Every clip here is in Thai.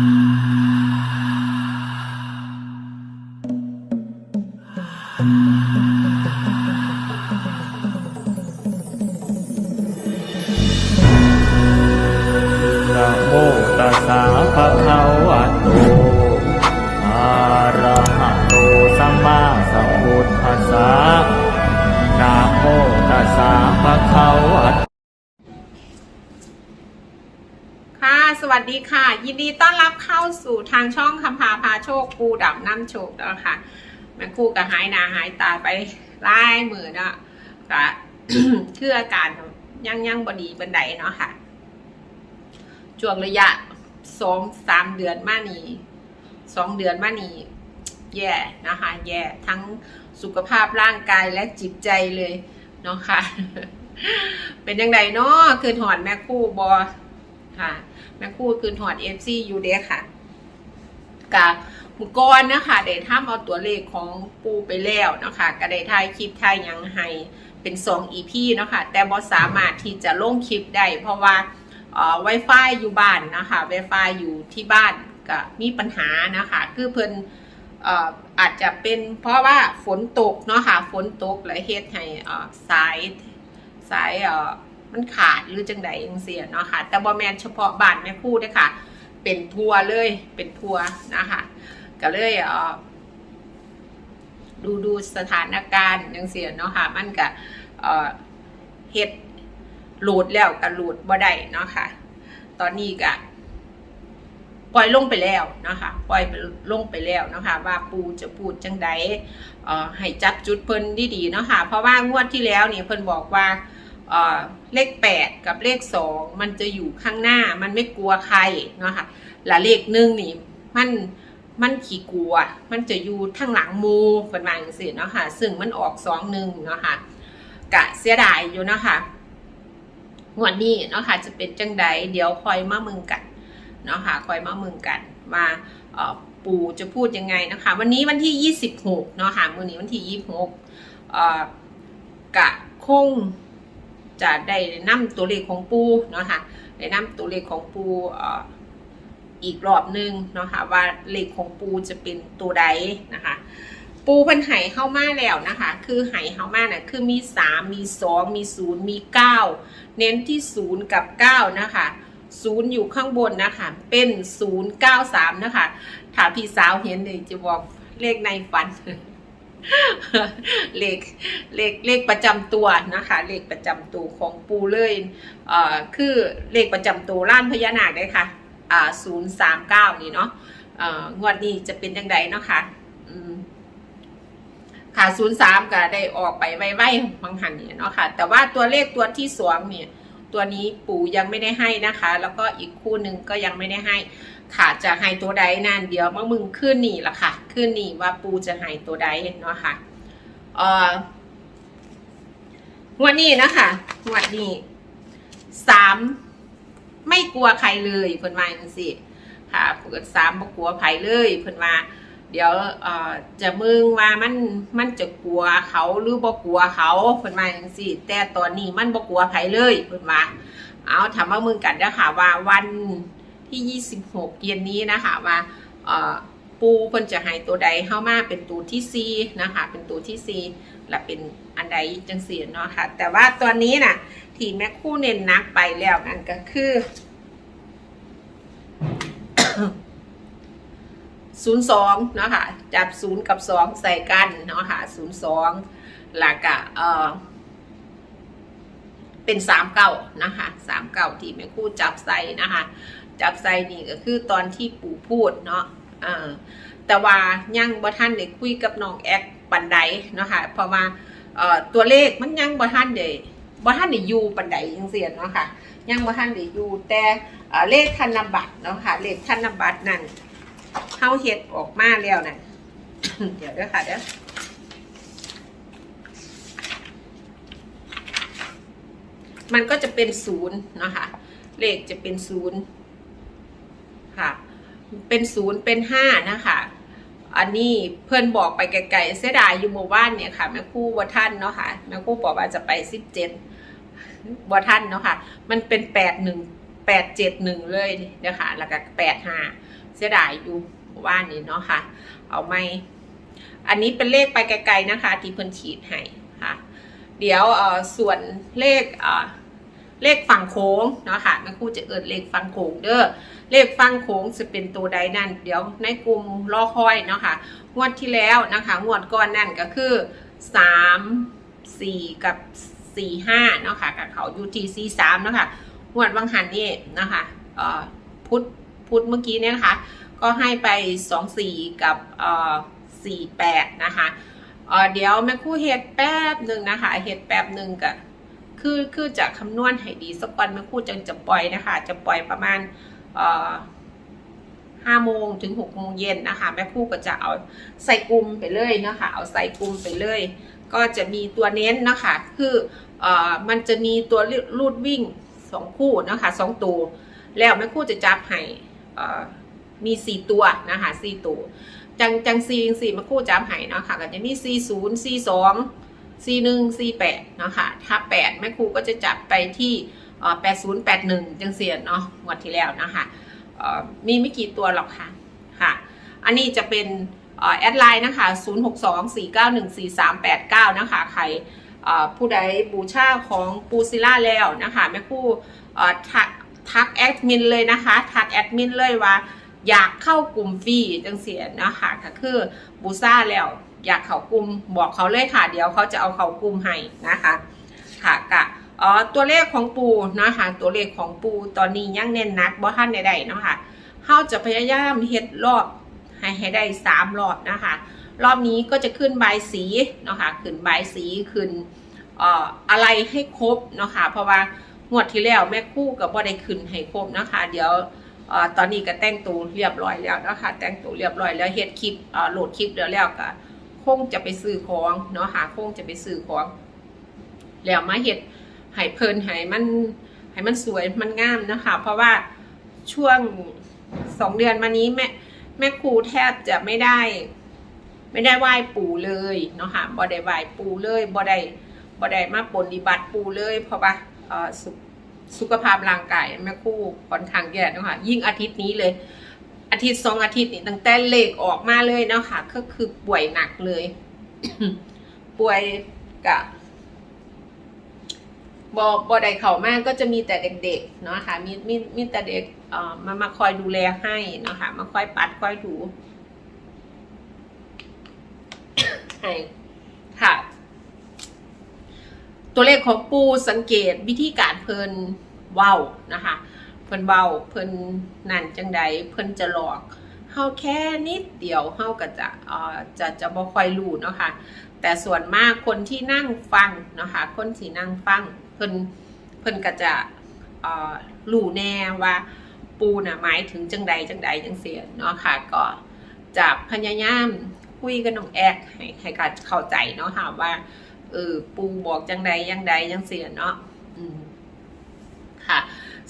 น สวัสดีค่ะ ยินดีต้อนรับเข้าสู่ทางช่องคำพาพาโชคปูดับน้ำโชคนะค่ะแม่คู่กับหายนาหายตาไปไล่มือเนาะก็คืออาการยังยังบดีบันไดเนาะค่ะช่วงระยะสองสามเดือนมานี้สองเดือนมานี้แย่นะคะแย่ทั้งสุขภาพร่างกายและจิตใจเลยเนาะค่ะ เป็นยังไงเนาะคือถอนแม่คู่บอค่ะ แม่คู่คืนถอด FC อยู่เด้ค่ะกับมุกรนนะคะได้ทำเอาตัวเลขของปูไปแล้วนะคะก็ได้ถ่ายคลิปถ่ายยังให้เป็น2 EP เนาะคะแต่บ่สามารถที่จะลงคลิปได้เพราะว่าเอ่อ Wi-Fi อยู่บ้านนะคะ Wi-Fi อยู่ที่บ้านก็มีปัญหานะคะคือเพิ่นเอ่อาจจะเป็นเพราะว่าฝนตกเนาะค่ะฝนตกและเฮ็ดให้สายสายเอ่อ มันขาดหรือจังใดจังเสียเนาะค่ะ แต่บอแมนเฉพาะบ้านแม่คู่เด้อค่ะ เป็นทัวร์เลยเป็นทัวร์นะคะก็เลยเออดูดูสถานการณ์จังเสียเนาะค่ะ มันก็เอ่อเฮ็ดหลุดแล้วก็โหลุดบ่ได้เนาะค่ะ ตอนนี้ก็ปล่อยลงไปแล้วเนาะค่ะปล่อยไปลงไปแล้วเนาะค่ะว่าปูจะพูดจังใดเออให้จับจุดเพิ่นดีๆเนาะค่ะเพราะว่างวดที่แล้วนี่เพิ่นบอกว่า เลข 8 กับเลข 2 มันจะอยู่ข้างหน้ามันไม่กลัวใครเนาะค่ะและเลขหนึ่งนี่มันมันขี่กลัว มันจะอยู่ทางหลังมูเป็นวาอย่างสิเนาะค่ะ ซึ่งมันออกสองหนึ่งเนาะค่ะกะเสียดายอยู่เนาะค่ะงวันนี้เนาะค่ะจะเป็นจังใดเดี๋ยวคอยมามึงกันเนาะค่ะคอยมามึงกันว่าปู่จะพูดยังไงนะคะ วันนี้วันที่26เนาะค่ะมื้อนี้วันที่26เอ่อกะคง จะได้นำตัวเลขของปูเนาะค่ะได้นำตัวเลขของปูอีกรอบหนึงเนาะค่ะว่าเลขของปูจะเป็นตัวใดนะคะ ปูเพันไห่เข้ามาแล้วนะคะ คือไห่เข้ามาเนี่ยคือมี 3 มี 2 มี 0 มี 9 เน้นที่ 0 กับ 9 นะคะ0อยู่ข้างบนนะคะ เป็น093นะคะ ถ้าพี่สาวเห็นเลยจะบอกเลขในฝัน เลขเลขเลขประจำตัวนะคะ เลขประจำตัวของปูเลยเอ่อคือเลขประจำตัวล้านพญานาคเลยค่ะอ่าศูนย์สามเก้านี่เนาะเอ่องวดนี้จะเป็นยังไงเนาะค่ะอืมค่ะศูนย์สามก็ได้ออกไปไว้ๆบางหันเนี่ยเนาะค่ะ แต่ว่าตัวเลขตัวที่สองเนี่ย ตัวนี้ปู่ยังไม่ได้ให้นะคะ แล้วก็อีกคู่หนึ่งก็ยังไม่ได้ให้ ค่ะจะให้ตัวใดนั่นเดี๋ยวเมามึงขึ้นนี่ละค่ะ ขึ้นนี่ว่าปูจะให้ตัวใดเนาะค่ะเอ่องวดนี้นะคะงวดนี้สามไม่กลัวใครเลยเพิ่นว่าจังซี่ค่ะเปิดสามบ่กลัวใครเลยเพิ่นว่า เดี๋ยวเอ่อจะมึงว่ามันมันจะกลัวเขาหรือบ่กลัวเขาเพิ่นว่าจังซี่ แต่ตอนนี้มันบ่กลัวใครเลยเพิ่นว่า เอาถามว่ามึงกันเด้อค่ะว่าวัน ที่ 26 เย็นนี้นะคะว่าปูเพิ่นจะให้ตัวใดเข้ามาเป็นตัวที่ 4 นะคะ เป็นตัวที่ 4 และเป็นอันใดจังสีเนาะค่ะ แต่ว่าตัวนี้น่ะ ที่แม่คู่เน้นนักไปแล้วนั่นก็คือ02เนาะค่ะ จับ0กับ2ใส่กันเนาะค่ะ02แล้วก็เออเป็นสามเก้านะคะสามเก้าที่แม่คู่จับใส่นะคะ จับใส่นี่ก็คือตอนที่ปู่พูดเนาะอ่าแต่ว่ายังบ่ท่านได้คุยกับน้องแอกปันไดเนาะค่ะเพราะว่าเอ่อตัวเลขมันยังบ่ท่านได้บ่ท่านได้อยู่ปันไดจังซี่เนาะค่ะยังบ่ท่านได้อยู่แต่เลขธนบัตรเนาะค่ะเลขธนบัตรนั่นเฮาเฮ็ดออกมาแล้วนั่นเดี๋ยวด้อค่ะเด้อมันก็จะเป็นศูนย์นะคะเลขจะเป็นศูนย์ ค่ะ เป็นศูนย์เป็นห้านะคะอันนี้เพื่อนบอกไปไกลๆเสียดายอยู่หมู่บ้านเนี่ยค่ะแม่คู่วัท่านเนาะค่ะแม่คู่บอกว่าจะไปสิบเจ็ดวัท่านเนาะค่ะ มันเป็นแปดหนึ่งแปดเจ็ดหนึ่งเลยนะคะแล้วก็แปดห้าเสียดายอยู่ว่บ้านนี่เนาะค่ะ เอาไม่อันนี้เป็นเลขไปไกลๆนะคะ ที่เพิ่อนขีดให้ค่ะ เดี๋ยวส่วนเลขเลขฝั่งโค้งเนาะค่ะแม่ครูจะเอิดเลขฝั่งโค้งเด้อ เลขฝั่งโค้งจะเป็นตัวใดนั่น เดี๋ยวในกลุ่มรอคอยเนาะค่ะงวดที่แล้วนะคะงวดก่อนนั่นก็คือสามสี่กับสี่ห้าเนาะค่ะกับเขายูทีซีสามเนาะค่ะงวดวังหันนี่นะคะพุทธพุทธเมื่อกี้เนี่ยนะคะ ก็ให้ไปสองสี่กับเอ่อสี่แปดนะคะเเดี๋ยวแม่คู่เฮ็ดแป๊บหนึ่งนะคะเฮ็ดแป๊บหนึ่งก็คือคือจะคำนวณให้ดีสักวันแม่คู่จึงจะปล่อยนะคะ จะปล่อยประมาณ ห้าโมงถึงหกโมงเย็นนะคะ แม่คู่ก็จะเอาใส่กลุ่มไปเลยนะคะ เอาใส่กลุ่มไปเลย ก็จะมีตัวเน้นนะคะ คือเออมันจะมีตัวลูดวิ่งสองคู่นะคะสองตัว แล้วแม่คู่จะจับให้เออมีสี่ตัวนะคะสี่ตัวจังจังซีสี่มาคู่จำไห้เนาะค่ะก็จะมีสี่ศูนย์สี่สองสี่หนึ่งสี่แปดเนาะค่ะถ้าแปดแม่ครูก็จะจับไปที่ แปดศูนย์แปดหนึ่งจังเสียนเนาะงวดที่แล้วนะคะมีไม่กี่ตัวหรอกค่ะค่ะ อันนี้จะเป็นอแอดไลน์นะคะ0 6 2 4 9 1 4 3 8 9 นะคะ ใครผู้ใดบูชาของปูซิล่าแล้วนะคะแม่ครูเอ่อทักทักแอดมินเลยนะคะ ทักแอดมินเลยว่า อยากเข้ากลุ่มฟรีจังเสียนะคะก็คือบูซ่าแล้วอยากเข้ากลุ่มบอกเขาเลยค่ะ เดี๋ยวเขาจะเอาเข้ากลุ่มให้นะคะค่ะกะ อ๋อตัวเลขของปูนะคะตัวเลขของปูตอนนี้ยังเน้นนักบ่ท่านใดๆเนาะค่ะเฮาจะพยายามเฮ็ดรอบให้ให้ได้สามรอบนะคะ รอบนี้ก็จะขึ้นใบสีเนาะค่ะขึ้นใบสีขึ้นเอ่ออะไรให้ครบเนาะค่ะเพราะว่างวดที่แล้วแม่คู่กับบ่ได้ขึ้นให้ครบนะคะ เดี๋ยวอตอนนี้ก็แต่งตัวเรียบร้อยแล้วนะคะ แต่งตัวเรียบร้อยแล้วเฮ็ดคลิปโหลดคลิปแล้วแล้วก็คงจะไปซื้อของเนาะค่ะคงจะไปซื้อของ แล้วมาเฮ็ด ให้เพลินให้มันให้มันสวยมันงามนะคะ เพราะว่าช่วงสองเดือนมานี้แม่แม่ครูแทบจะไม่ได้ ไม่ได้ไหว้ปู่เลยเนาะค่ะบ่ได้ไหว้ปู่เลยบ่ได้บ่ได้มาปฏิบัติปู่เลย เพราะว่าสุขสุขภาพร่างกายแม่ครูค่อนข้างแย่เนาะค่ะยิ่งอาทิตย์นี้เลย อาทิตย์สองอาทิตย์นี่ตั้งแต่เลขออกมาเลยเนาะค่ะก็คือป่วยหนักเลย ป่วยกะ บอบอได้เข่ามากก็จะมีแต่เด็กๆเนาะค่ะมีมีมีแต่เด็กเอ่อมามาคอยดูแลให้เนาะค่ะมาคอยปัดคอยถูให้ค่ะ ตัวเลขของปูสังเกตวิธีการเพลินเว้านะคะ เพิ่นเว้าเพิ่นนั่นจังใดเพิ่นจะหลอก เฮาแค่นิดเดียวเฮาก็จะเอ่อจะจะบ่ค่อยรู้เนาะค่ะแต่ส่วนมากคนที่นั่งฟังเนาะค่ะคนที่นั่งฟังเพิ่นเพิ่นก็จะเอ่อรู้แน่ว่าปูน่ะหมายถึงจังใดจังใดจังเสียเนาะค่ะก็จะพยายามคุยกับน้องแอกให้ให้การเข้าใจเนาะค่ะว่าเออปูบอกจังใดยังใดยังเสียเนาะอืมค่ะ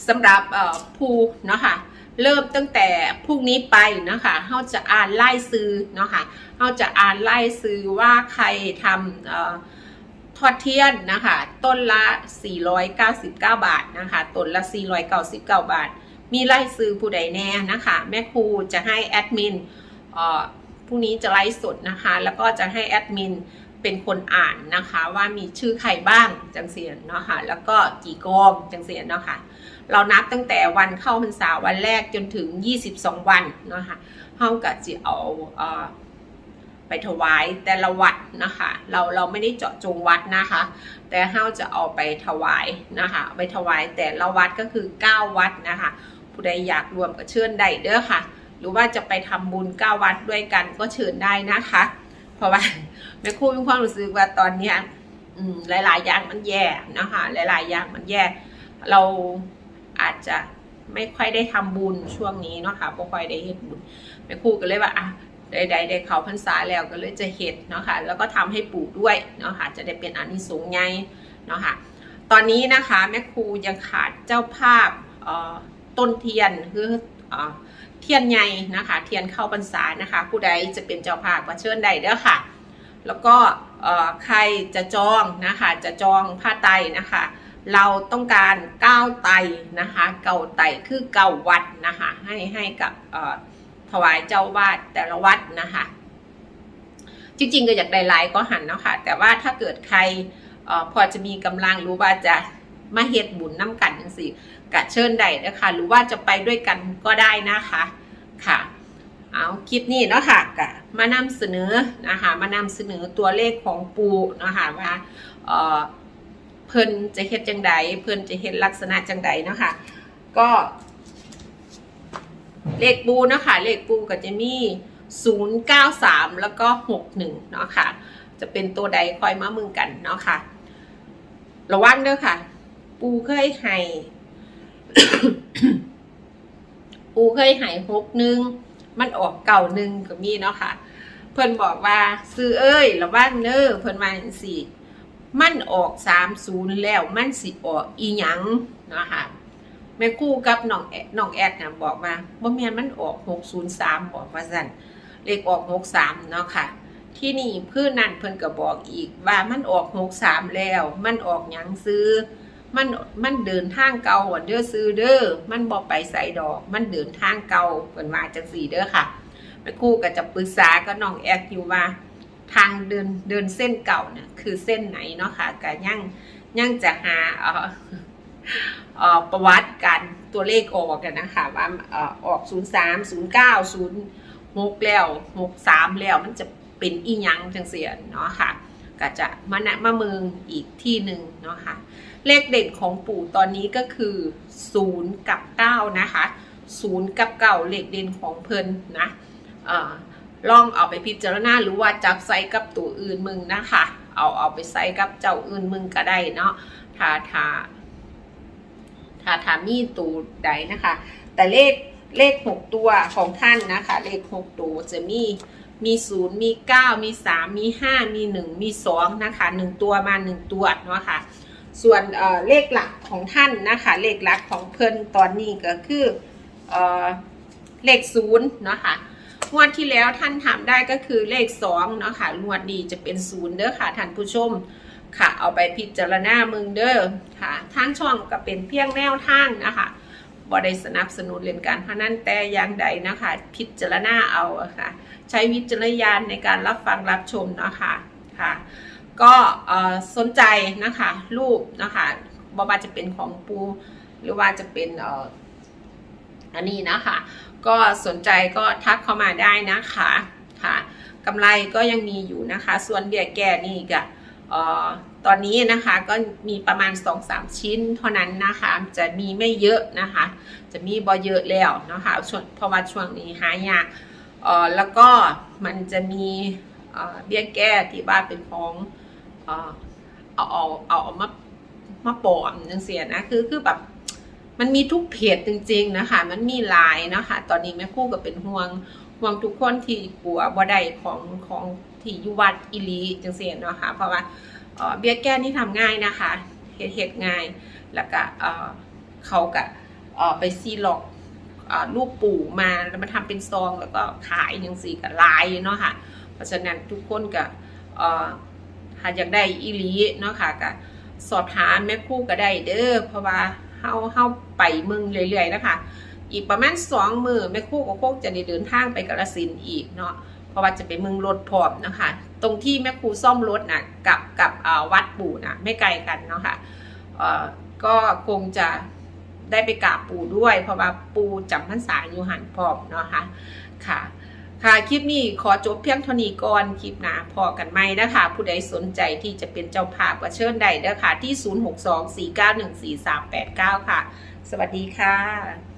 สำหรับเอ่อภูเนาะค่ะ เริ่มตั้งแต่พรุ่งนี้ไปนะคะเราจะอ่านไล่ซื้อเนาะค่ะเราจะอ่านไล่ซื้อว่าใครทำออทอดเทียนนะคะ ต้นละ 499 บาทนะคะ ต้นละ 499 บาท มีไล่ซื้อผู้ใดแน่นะคะ แม่ครูจะให้แอดมินออพรุ่งนี้จะไลฟ์สดนะคะ แล้วก็จะให้แอดมิน เป็นคนอ่านนะคะ ว่ามีชื่อใครบ้างจังเสียนเนาะค่ะแล้วก็กี่กองจังเสียนเนาะค่ะเรานับตั้งแต่วันเข้าพรรษาวันแรกจนถึง 22 วันเนาะค่ะเฮากับจะเอาเออไปถวายแต่ละวัดนะคะ เราเราไม่ได้เจาะจงวัดนะคะ แต่เฮาจะเอาไปถวายนะคะไปถวายแต่ละวัดก็คือ 9 วัดนะคะ ผู้ใดอยากรวมก็เชิญได้เด้อค่ะ หรือว่าจะไปทำบุญ 9 วัดด้วยกันก็เชิญได้นะคะ เพราะว่า ม่ครูมีความรู้สึกว่าตอนเนี้ยอืมหลาย ๆ อย่างมันแย่นะคะหลาย ๆ อย่างมันแย่ เราอาจจะไม่ค่อยได้ทำบุญช่วงนี้เนาะค่ะไม่ค่อยได้เฮ็ดบุญแม่ครูก็เลยว่าอะใดๆได้เขาพรรษาแล้วก็เลยจะเฮ็ดเนาะค่ะแล้วก็ทำให้ปู่ด้วยเนาะค่ะจะได้เป็นอานิสงส์ไงเนาะค่ะตอนนี้นะคะแม่ครูยังขาดเจ้าภาพต้นเทียนคือเอ่อเทียนใหญ่นะคะ เทียนเข้าพรรษานะคะ ผู้ใดจะเป็นเจ้าภาพก็เชิญได้เด้อค่ะ แล้วก็ใครจะจองนะคะจะจองผ้าไตนะคะ เราต้องการเก้าไตนะคะเก้าไตคือเก้าวัดนะคะให้ให้กับถวายเจ้าวาดแต่ละวัดนะคะ จริงๆก็อยากได้หลายก็หันเนาะค่ะแต่ว่าถ้าเกิดใครออพอจะมีกำลังรู้ว่าจะมาเฮ็ดบุญน้ำกันจังสิกะเชิญได้นะคะหรือว่าจะไปด้วยกันก็ได้นะคะค่ะ เอาคลิปนี้เนาะค่ะกะมานำเสนอนะคะมานำเสนอตัวเลขของปูเนาะค่ะว่าเออเพิ่นจะเฮ็ดจังใดเพิ่นจะเฮ็ดลักษณะจังใดเนาะค่ะก็ เลขปูเนาะค่ะเลขปูก็จะมี 093 แล้วก็ 61 เนาะค่ะ จะเป็นตัวใดคอยมามึงกันเนาะค่ะ ระวังเด้อค่ะ ปูเคยให้ปูเคยให้หกหนึ่ง มันออกเก่าหนึ่งก็มีเนาะค่ะ เพิ่นบอกว่าซื้อเอ้ยระวังเด้อเพิ่นว่าจังซี่มันออกสามศูนย์แล้วมันสิออกอีหยังเนาะค่ะแม่คู่กับน้องแอดน้องแอดน่ะบอกว่าบ่แม่นมันออก603บอกว่าซั่นเลขออก63เนาะค่ะ ที่นี่เพื่อนนั่นเพิ่นก็บอกอีกว่ามันออก63แล้ว มันออกหยังซื้อ มันมันเดินทางเก่าเด้อซื้อเด้อมันบ่ไปใส่ดอก มันเดินทางเก่าเพิ่นว่าจังซี่เด้อค่ะแม่ครู่ก็จะปรึกษากับน้องแอดอยู่ว่า ทางเดินเดินเส้นเก่าเนี่ยคือเส้นไหนเนาะค่ะก็ยังยังจะหาเออเอ่อประวัติการตัวเลขออกกันนะคะว่าเอ่อออก 0 3 0 9 0 6 แล้ว6 3 แล้วมันจะเป็นอีหยังจังเสียเนาะค่ะก็จะมาแนะมาเมืองอีกที่หนึ่งเนาะค่ะ เลขเด่นของปู่ตอนนี้ก็คือ 0 กับ 9 นะคะ 0 กับ9เลขเด่นของเพิ่นนะอลองเอาไปพิจารณาหรือว่าจับไซกับตัวอื่นมึงนะคะ เอาเอาไปไซกับเจ้าอื่นมึงก็ได้เนาะถ้าถ้าถ้าถามีตัวใดนะคะ แต่เลขเลขหกตัวของท่านนะคะ เลขหกตัวจะมีมีศูนย์มีเก้ามีสามมีห้ามีหนึ่งมีสองนะคะหนึ่งตัวมาหนึ่งตัวเนาะค่ะ ส่วนเเลขหลักของท่านนะคะเลขหลักของเพิ่นตอนนี้ก็คือเอเลขศูนย์เนาะค่ะงวดที่แล้วท่านทำได้ก็คือเลขสองเนาะค่ะงวดนี้จะเป็นศูนย์เด้อค่ะท่านผู้ชมค่ะเอาไปพิจารณามึงเด้อค่ะทางช่องก็เป็นเพียงแนวทางนะคะบ่ได้สนับสนุนเล่นการพนันแต่อย่างใดนะคะ พิจารณาเอาะค่ะ ใช้วิจารณญาณในการรับฟังรับชมนะคะค่ะ ก็สนใจนะคะรูปนะคะบ่ว่าจะเป็นของปูหรือว่าจะเป็นอันนี้นะคะ ก็สนใจก็ทักเข้ามาได้นะคะค่ะกำไรก็ยังมีอยู่นะคะ ส่วนเบี้ยแก่นี่ก็ตอนนี้นะคะก็มีประมาณ 2-3 ชิ้นเท่านั้นนะคะ จะมีไม่เยอะนะคะ จะมีบอเยอะแล้วนะคะช่วงเพราะว่าช่วงนี้หายากแล้วก็มันจะมีเบี้ยแก้ที่บ้านเป็นของ เอ่อเอาเอาเอาเอามามาปลอมจังเสียนะคือคือแบบมันมีทุกเพจจริง ๆนะคะ มันมีหลายนะคะ ตอนนี้แม่คู่ก็เป็นห่วงห่วงทุกคนที่กลัวบ่ได้ของของที่ยุวัดอิลีจังเสียนะคะ เพราะว่าเบี้ยแก้นี่ทำง่ายนะคะเฮ็ดเฮ็ดง่าย แล้วก็เขาก็ไปซีล็อกเอ่อลูกปู่มาแล้วมาทำเป็นซองแล้วก็ขายย่างสี่กับลายเนาะค่ะ เพราะฉะนั้นทุกคนก็เอ่อถ้าอยากได้อีหลีเนาะค่ะก็สอบถามแม่คู่ก็ได้เด้อเพราะว่าเฮาเฮาไปเมืองเรื่อยๆนะคะอีกประมาณสองมือแม่คู่ก็คงจะได้เดินทางไปกาฬสินอีกเนาะเพราะว่าจะไปเมืองรถพร้อมนะคะตรงที่แม่ครูซ่อมรถนะกับกับวัดปู่นะไม่ไกลกันเนาะค่ะเอ่อก็คงจะได้ไปกราบปู่ด้วย เพราะว่าปู่จำพรรษาอยู่หันพร้อมเนาะค่ะค่ะ ค่ะคลิปนี้ขอจบเพียงเท่านี้ก่อนคลิปหนาพอกันไหมนะคะ ผู้ใดสนใจที่จะเป็นเจ้าภาพก็เชิญได้เด้อค่ะที่ 0624914389 ค่ะ สวัสดีค่ะ